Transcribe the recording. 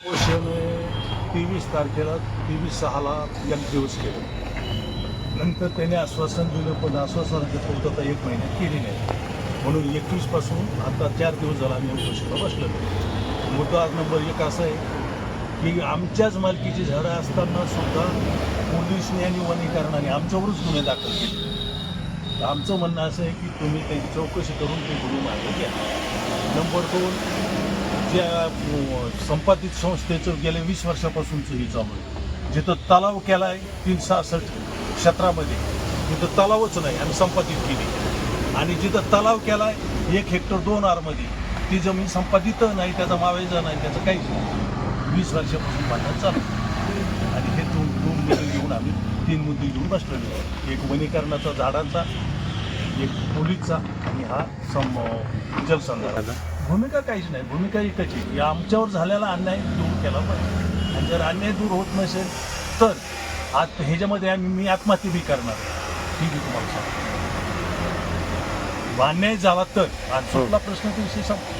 ओशेने तेवीस तारखेला तेवीस सहाला एक दिवस केलं नंतर त्याने आश्वासन दिलं पण आश्वासनाची पूर्तता एक महिन्यात केली नाही. म्हणून एकवीसपासून आता चार दिवस झाला आम्ही उपोषणाला बसलो. मुद्दा नंबर एक असा आहे की आमच्याच मालकीची झाडं असताना सुद्धा पोलिसने आणि वनीकरणाने आमच्यावरच गुन्हे दाखल केले. तर आमचं म्हणणं असं आहे की तुम्ही त्यांची चौकशी करून ते गुन्हे मागे घ्या. नंबर दोन त्या संपादित संस्थेचं गेल्या वीस वर्षापासूनचं हे चालू आहे. जिथं तलाव केला आहे तीन सहासष्ट क्षेत्रामध्ये. तिथं तलावच नाही आम्ही संपादित केली. आणि जिथं तलाव केला आहे एक हेक्टर दोन आरमध्ये. ती जमीन संपादित नाही त्याचा मावेजा नाही त्याचं काहीच नाही. वीस वर्षापासून भांडण चालू आणि हे दोन दोन मुद्दे घेऊन आम्ही तीन मुद्दे घेऊन बसलेलो एक वनीकरणाचा झाडांचा एक पोलीसचा आणि हा सम जलसंधाराचा. भूमिका काहीच नाही. भूमिका एकच आहे की आमच्यावर झालेला अन्याय दूर केला पाहिजे. आणि जर अन्याय दूर होत नसेल तर आज ह्याच्यामध्ये आम्ही मी आत्महत्या बी करणार ठीक आहे तुम्हाला सांगतो. अन्याय झाला तर. आणि सुटला प्रश्न तो विषय संपला